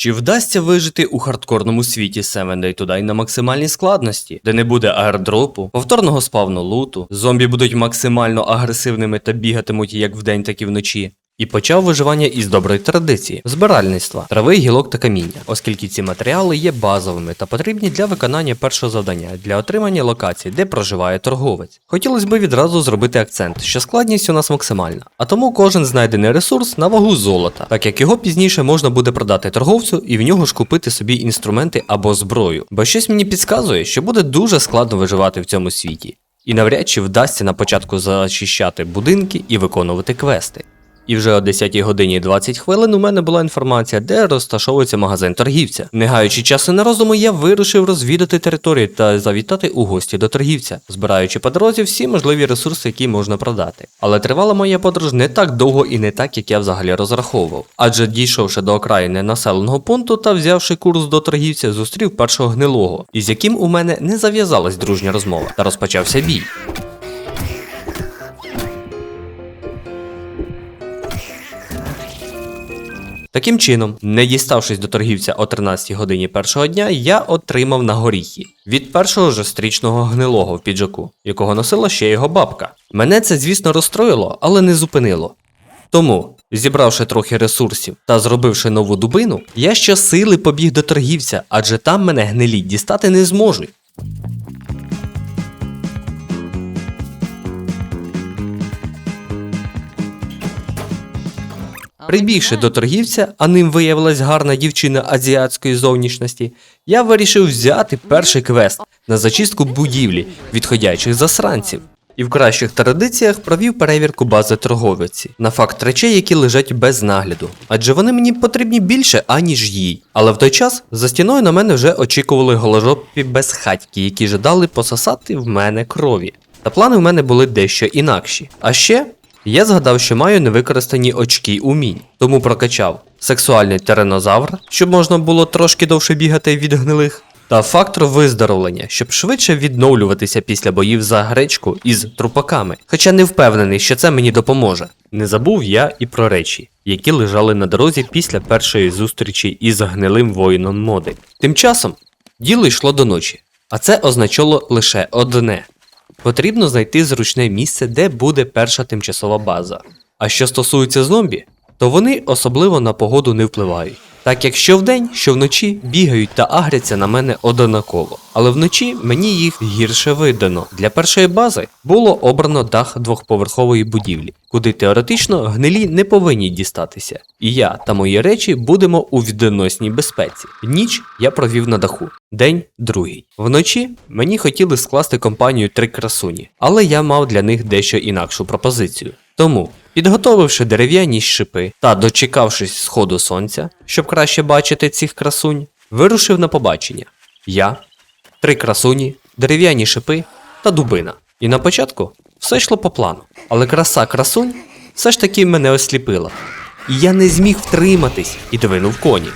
Чи вдасться вижити у хардкорному світі Seven Day to Die на максимальній складності, де не буде аердропу, повторного спавну луту, зомбі будуть максимально агресивними та бігатимуть як вдень, так і вночі? І почав виживання із доброї традиції збиральництва, трави, гілок та каміння, оскільки ці матеріали є базовими та потрібні для виконання першого завдання для отримання локацій, де проживає торговець. Хотілося б відразу зробити акцент, що складність у нас максимальна, а тому кожен знайдений ресурс на вагу золота, так як його пізніше можна буде продати торговцю і в нього ж купити собі інструменти або зброю. Бо щось мені підказує, що буде дуже складно виживати в цьому світі. І навряд чи вдасться на початку зачищати будинки і виконувати квести. І вже о 10 годині 20 хвилин у мене була інформація, де розташовується магазин торгівця. Не гаючи часу на розуму, я вирушив розвідати територію та завітати у гості до торгівця, збираючи по дорозі всі можливі ресурси, які можна продати. Але тривала моя подорож не так довго і не так, як я взагалі розраховував. Адже дійшовши до окраїни населеного пункту та взявши курс до торгівця, зустрів першого гнилого, із яким у мене не зав'язалась дружня розмова, та розпочався бій. Таким чином, не діставшись до торгівця о 13 годині першого дня, я отримав на горіхи від першого ж стрічного гнилого в піджаку, якого носила ще його бабка. Мене це, звісно, розстроїло, але не зупинило. Тому, зібравши трохи ресурсів та зробивши нову дубину, я щосили побіг до торгівця, адже там мене гнилі дістати не зможуть. Прибігши до торгівця, а ним виявилась гарна дівчина азіатської зовнішності, я вирішив взяти перший квест на зачистку будівлі відходячих засранців. І в кращих традиціях провів перевірку бази торговиці на факт речей, які лежать без нагляду, адже вони мені потрібні більше, аніж їй. Але в той час за стіною на мене вже очікували голожопі безхатьки, які жадали пососати в мене крові. Та плани в мене були дещо інакші. А ще я згадав, що маю невикористані очки умінь, тому прокачав сексуальний теренозавр, щоб можна було трошки довше бігати від гнилих, та фактор виздоровлення, щоб швидше відновлюватися після боїв за гречку із трупаками. Хоча не впевнений, що це мені допоможе. Не забув я і про речі, які лежали на дорозі після першої зустрічі із гнилим воїном моди. Тим часом діло йшло до ночі, а це означало лише одне. Потрібно знайти зручне місце, де буде перша тимчасова база. А що стосується зомбі, то вони особливо на погоду не впливають. Так як що вдень, що вночі бігають та агряться на мене однаково. Але вночі мені їх гірше видано. Для першої бази було обрано дах двохповерхової будівлі, куди теоретично гнилі не повинні дістатися. І я та мої речі будемо у відносній безпеці. Ніч я провів на даху, день другий. Вночі мені хотіли скласти компанію три красуні, але я мав для них дещо інакшу пропозицію. Тому, підготовивши дерев'яні шипи та дочекавшись сходу сонця, щоб краще бачити цих красунь, вирушив на побачення. Я, три красуні, дерев'яні шипи та дубина. І на початку все йшло по плану. Але краса красунь все ж таки мене осліпила. І я не зміг втриматись і двинув коні.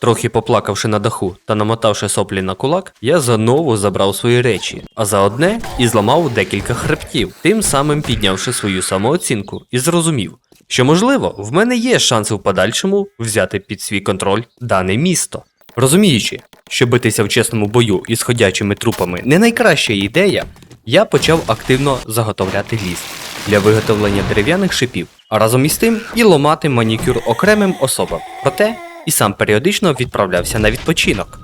Трохи поплакавши на даху та намотавши соплі на кулак, я знову забрав свої речі, а за одне і зламав декілька хребтів, тим самим піднявши свою самооцінку і зрозумів, що можливо в мене є шанси в подальшому взяти під свій контроль дане місто. Розуміючи, що битися в чесному бою із ходячими трупами не найкраща ідея, я почав активно заготовляти ліс для виготовлення дерев'яних шипів, а разом із тим і ломати манікюр окремим особам. Проте і сам періодично відправлявся на відпочинок.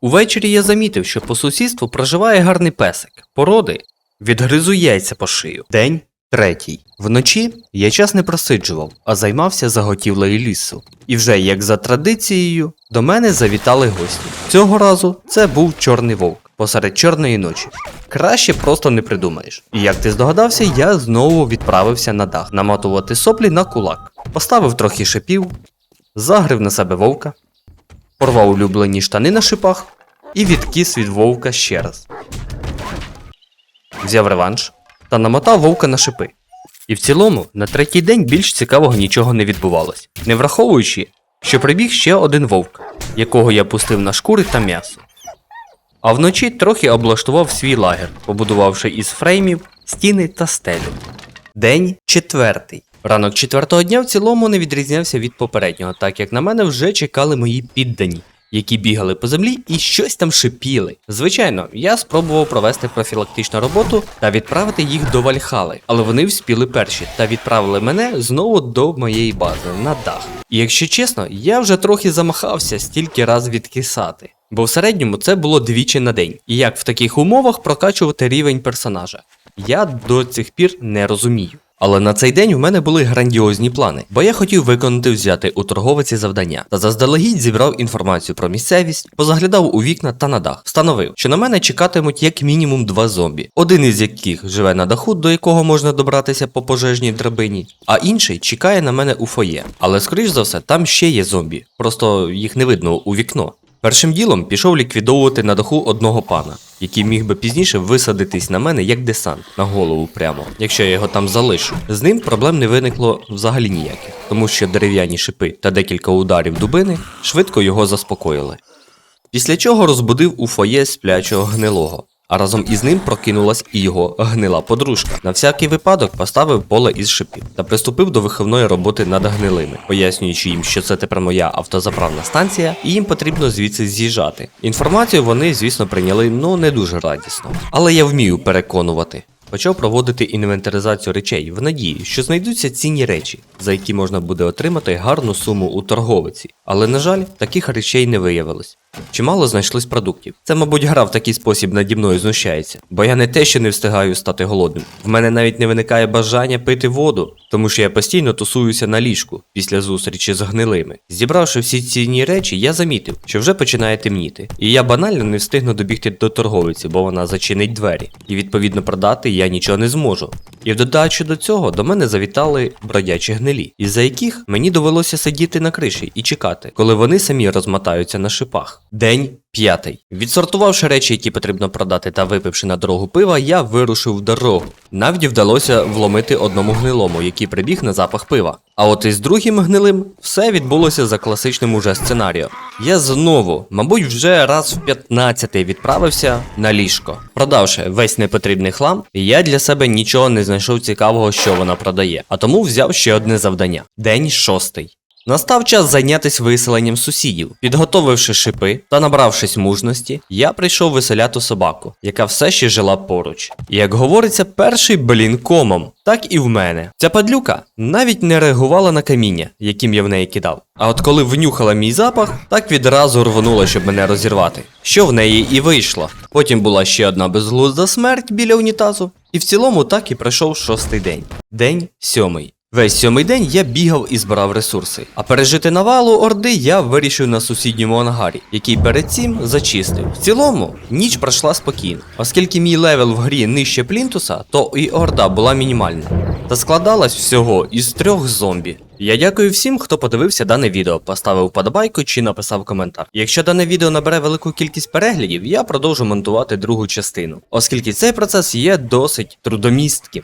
Увечері я замітив, що по сусідству проживає гарний песик. Породи відгризу яйця по шию. День третій. Вночі я час не просиджував, а займався заготівлею лісу. І вже як за традицією до мене завітали гості. Цього разу це був чорний вовк посеред чорної ночі. Краще просто не придумаєш. І як ти здогадався, я знову відправився на дах намотувати соплі на кулак. Поставив трохи шипів, загрив на себе вовка, порвав улюблені штани на шипах і відкис від вовка ще раз. Взяв реванш та намотав вовка на шипи. І в цілому, на третій день більш цікавого нічого не відбувалось, не враховуючи, що прибіг ще один вовк, якого я пустив на шкури та м'ясо. А вночі трохи облаштував свій лагер, побудувавши із фреймів стіни та стелю. День четвертий. Ранок четвертого дня в цілому не відрізнявся від попереднього, так як на мене вже чекали мої піддані, які бігали по землі і щось там шипіли. Звичайно, я спробував провести профілактичну роботу та відправити їх до Вальхали, але вони вспіли перші та відправили мене знову до моєї бази на дах. І якщо чесно, я вже трохи замахався стільки раз відкисати. Бо в середньому це було двічі на день. І як в таких умовах прокачувати рівень персонажа? Я до цих пір не розумію. Але на цей день у мене були грандіозні плани, бо я хотів виконати взяти у торговиці завдання та заздалегідь зібрав інформацію про місцевість, позаглядав у вікна та на дах. Встановив, що на мене чекатимуть як мінімум два зомбі, один із яких живе на даху, до якого можна добратися по пожежній драбині, а інший чекає на мене у фоє. Але скоріш за все, там ще є зомбі, просто їх не видно у вікно. Першим ділом пішов ліквідовувати на даху одного пана, який міг би пізніше висадитись на мене як десант на голову прямо, якщо я його там залишу. З ним проблем не виникло взагалі ніяких, тому що дерев'яні шипи та декілька ударів дубини швидко його заспокоїли. Після чого розбудив у фоє сплячого гнилого. А разом із ним прокинулась і його гнила подружка. На всякий випадок поставив поле із шипів та приступив до виховної роботи над гнилими, пояснюючи їм, що це тепер моя автозаправна станція, і їм потрібно звідси з'їжджати. Інформацію вони, звісно, прийняли ну не дуже радісно. Але я вмію переконувати. Почав проводити інвентаризацію речей в надії, що знайдуться цінні речі, за які можна буде отримати гарну суму у торговиці. Але, на жаль, таких речей не виявилось. Чимало знайшлось продуктів. Це, мабуть, гра в такий спосіб наді мною знущається, бо я не те, що не встигаю стати голодним. В мене навіть не виникає бажання пити воду, тому що я постійно тусуюся на ліжку після зустрічі з гнилими. Зібравши всі цінні речі, я замітив, що вже починає темніти, і я банально не встигну добігти до торговиці, бо вона зачинить двері, і відповідно продати я нічого не зможу. І в додачу до цього до мене завітали бродячі гнилі, із-за яких мені довелося сидіти на криші і чекати, коли вони самі розмотаються на шипах. День п'ятий. Відсортувавши речі, які потрібно продати та випивши на дорогу пива, я вирушив в дорогу. Навді вдалося вломити одному гнилому, який прибіг на запах пива. А от із другим гнилим все відбулося за класичним уже сценарієм. Я знову, мабуть, вже раз в 15 відправився на ліжко. Продавши весь непотрібний хлам, я для себе нічого не знайшов цікавого, що вона продає, а тому взяв ще одне завдання. День шостий. Настав час зайнятися виселенням сусідів. Підготовивши шипи та набравшись мужності, я прийшов виселяти собаку, яка все ще жила поруч. І як говориться, перший блін комом, так і в мене. Ця падлюка навіть не реагувала на каміння, яким я в неї кидав. А от коли внюхала мій запах, так відразу рвонула, щоб мене розірвати. Що в неї і вийшло. Потім була ще одна безглузда смерть біля унітазу. І в цілому так і пройшов шостий день. День сьомий. Весь сьомий день я бігав і збирав ресурси. А пережити навалу орди я вирішив на сусідньому ангарі, який перед цим зачистив. В цілому ніч пройшла спокійно, оскільки мій левел в грі нижче плінтуса, то і орда була мінімальна. Та складалась всього із трьох зомбі. Я дякую всім, хто подивився дане відео, поставив вподобайку чи написав коментар. Якщо дане відео набере велику кількість переглядів, я продовжу монтувати другу частину, оскільки цей процес є досить трудомістким.